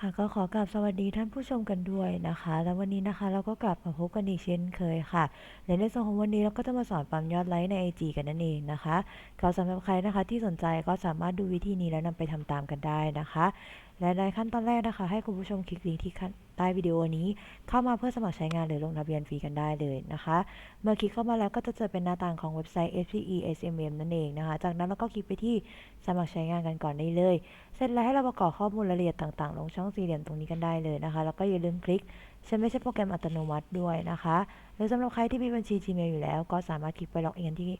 ค่ะก็ขอกราบสวัสดีท่านผู้ชมกันด้วยนะคะ แล้ววันนี้นะคะเราก็กลับมาพบกันอีกเช่นเคยค่ะ และในส่วนของวันนี้เราก็จะมาสอนปั๊มยอดไลค์ใน IG กันนั่นเองนะคะก็สำหรับใครนะคะที่สนใจก็สามารถดูวิธีนี้แล้วนำไปทำตามกันได้นะคะ และในขั้นตอนแรกนะคะ ให้คุณผู้ชมคลิกลิงก์ที่ใต้วิดีโอนี้ เข้ามาเพื่อสมัครใช้งานหรือลงทะเบียนฟรีกันได้เลยนะคะ เมื่อคลิกเข้ามาแล้วก็จะเจอเป็นหน้าต่างของเว็บไซต์ SPE SMM นั่นเองนะคะ จากนั้นเราก็คลิกไปที่สมัครใช้งานกันก่อนได้เลย เสร็จแล้วให้เราประกอบข้อมูลรายละเอียดต่างๆ ลงช่องสี่เหลี่ยมตรงนี้กันได้เลยนะคะ แล้วก็อย่าลืมคลิกใช้ไม่ใช่โปรแกรมอัตโนมัติด้วยนะคะ หรือสำหรับใครที่มีบัญชี Gmail อยู่แล้ว ก็สามารถคลิกไปล็อกอินที่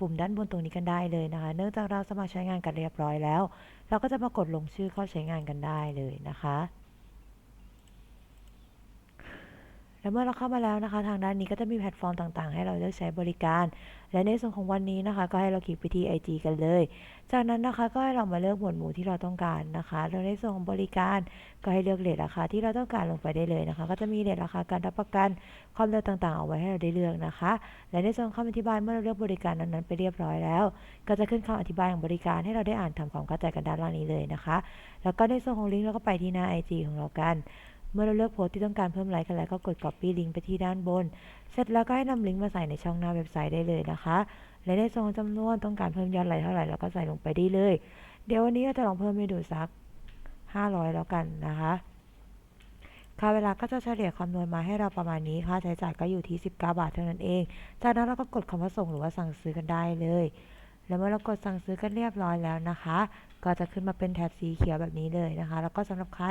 ปุ่มด้านบนตรงนี้กันได้เลยนะคะ เนื่องจากเราสมัครใช้งานกันเรียบร้อยแล้ว เราก็จะมากดลงชื่อเข้าใช้งานกันได้เลยนะคะ และเมื่อเราเข้ามาแล้วนะคะ ทางด้านนี้ก็จะมีแพลตฟอร์มต่างๆ ให้เราเลือกใช้บริการ และในส่วนของวันนี้นะคะ ก็ให้เราคลิกไปที่ IG กันเลย จากนั้นนะคะก็ให้เรามาเลือกหมวดหมู่ที่เราต้องการนะคะแล้วในส่วนของบริการก็ให้เลือกเรทราคาที่เราต้องการลงไปได้เลยนะคะ ก็จะมีเรทราคาการรับประกันความเร็วต่างๆ เอาไว้ให้เราได้เลือกนะคะ และในส่วนของคำอธิบายเมื่อเราเลือกบริการนั้นๆไปเรียบร้อยแล้ว ก็จะขึ้นคำอธิบายของบริการให้เราได้อ่านทำความเข้าใจกันด้านล่างนี้เลยนะคะ แล้วก็ในส่วนของลิงก์เราก็ไปที่หน้า IG ของเรากัน เมื่อเราเลือกโพสต์ที่ต้องการเพิ่มไลค์กันแล้วก็กด copy ลิงก์ไปที่ด้านบน เสร็จแล้วก็ให้นำลิงก์มาใส่ในช่องหน้าเว็บไซต์ได้เลยนะคะ และในส่วนของจำนวนต้องการเพิ่มยอดไลค์เท่าไหร่เราก็ใส่ลงไปได้เลย เดี๋ยววันนี้เราจะลองเพิ่มให้ดูสัก 500 แล้วกันนะคะค่าเวลาก็จะเฉลี่ยคำนวณมาให้เราประมาณนี้ค่าใช้จ่ายก็อยู่ที่ 19 บาทเท่านั้นเอง จากนั้นเราก็กดคำว่าส่งหรือว่าสั่งซื้อกันได้เลย แล้วเมื่อเรากดสั่งซื้อกันเรียบร้อยแล้วนะคะ ก็จะขึ้นมาเป็นแถบสีเขียวแบบนี้เลยนะคะ แล้วก็สำหรับใคร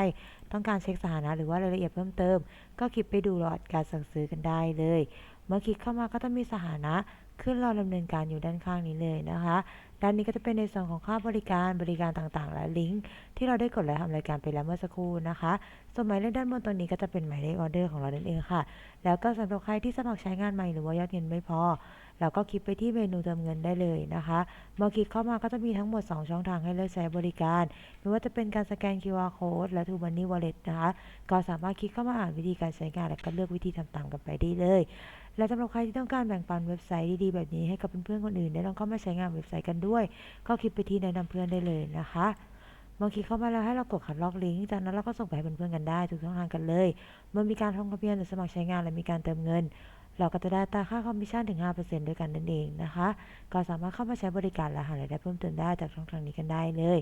ต้องการเช็คสถานะหรือว่ารายละเอียดเพิ่มเติม ก็คลิกไปดูรอดการสั่งซื้อกันได้เลย เมื่อคลิกเข้ามาก็จะมีสถานะ ขึ้นรอดำเนินการอยู่ด้านข้างนี้เลยนะคะ ด้านนี้ก็จะเป็นในส่วนของค่าบริการบริการต่างๆ และลิงก์ที่เราได้กดและทำรายการไปแล้วเมื่อสักครู่นะคะ ส่วนหมายเลขด้านบนตรงนี้ก็จะเป็นหมายเลขออเดอร์ของเรานั่นเองค่ะ แล้วก็สำหรับใครที่สมัครใช้งานใหม่หรือว่ายอดเงินไม่พอเราก็คลิกไปที่เมนูเติมเงินได้เลยนะคะ เมื่อคลิกเข้ามาก็จะมีทั้งหมด 2 ช่องทางให้เลือกใช้บริการ ไม่ว่าจะเป็นการสแกน QR code และ True Money Wallet นะคะ ก็สามารถคลิกเข้ามาอ่านวิธีการใช้งาน และก็เลือกวิธีทำตามกันไปได้เลย และสำหรับใครที่ต้องการแบ่งปันเว็บไซต์ดีๆ แบบนี้ให้กับเพื่อนๆคนอื่นได้ลองเข้ามาใช้งานเว็บไซต์กันด้วย ก็คลิกไปที่แนะนำเพื่อนได้เลยนะคะเมื่อคลิกเข้ามาแล้วให้เรากดคัดลอกลิงก์จากนั้นเราก็ส่งไปให้เพื่อนๆกันได้ทุกช่องทางกันเลยเมื่อมีการลงทะเบียนหรือสมัครใช้งานและมีการเติมเงิน เราก็จะได้ตาค่าคอมมิชชั่นถึง 5%ด้วยกันนั่นเองนะคะ ก็สามารถเข้ามาใช้บริการและหารายได้เพิ่มเติมได้จากช่องทางนี้กันได้เลย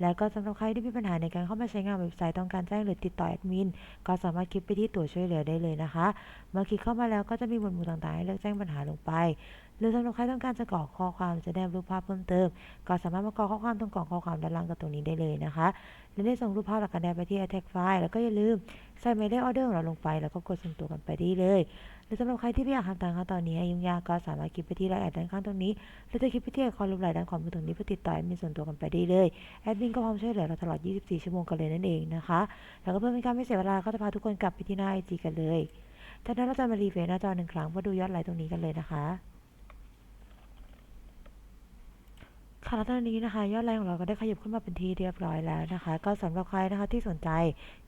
แล้วก็สำหรับใครที่มีปัญหาในการเข้ามาใช้งานเว็บไซต์ต้องการแจ้งหรือติดต่อแอดมินก็สามารถคลิกไปที่ตัวช่วยเหลือได้เลยนะคะ เมื่อคลิกเข้ามาแล้วก็จะมีหมวดหมู่ต่างๆให้เลือกแจ้งปัญหาลงไป หรือสำหรับใครต้องการจะกรอกข้อความจะได้รูปภาพเพิ่มเติม ก็สามารถมากรอกข้อความตรงกล่องข้อความด้านล่างกับตรงนี้ได้เลยนะคะและได้ส่งรูปภาพหลักการแดนไปที่ attach file แล้วก็อย่าลืมใส่หมายเลขออเดอร์ของเราลงไปแล้วก็กดส่งตัวกันไปได้เลยหรือสำหรับใครที่ไม่อยากทำตามขั้นตอนนี้ยุ่งยากก็สามารถคลิกไปที่รายแอดด้านข้างตรงนี้หรือจะคลิกไปที่ไอคอนรูปรายด้านขวามือตรงนี้เพื่อติดต่อแอดมินส่วนตัวกันไปได้เลยแอดมินก็พร้อมช่วยเหลือเราตลอด 24 ชั่วโมงกันเลยนั่นเองนะคะแล้วก็เพื่อเป็นการไม่เสียเวลาก็จะพาทุกคนกลับไปที่หน้าไอจีกันเลยจากนั้นเราจะมารีเฟรชหน้าจอหนึ่งครั้งเพื่อดูยอดไลค์ตรงนี้กันเลยนะคะ ค่ะแล้วตอนนี้นะคะ ยอดไลน์ของเราก็ได้ขยับขึ้นมาเป็นที่เรียบร้อยแล้วนะคะ ก็สำหรับใครนะคะที่สนใจ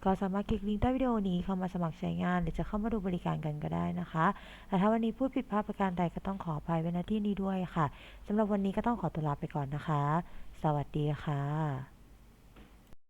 ก็สามารถคลิกลิงก์ใต้วิดีโอนี้เข้ามาสมัครใช้งาน หรือจะเข้ามาดูบริการกันก็ได้นะคะแต่ถ้าวันนี้พูดผิดพลาดประการใดก็ต้องขออภัยไว้ณที่นี้ด้วยค่ะสำหรับวันนี้ก็ต้องขอตัวลาไปก่อนนะคะ สวัสดีค่ะ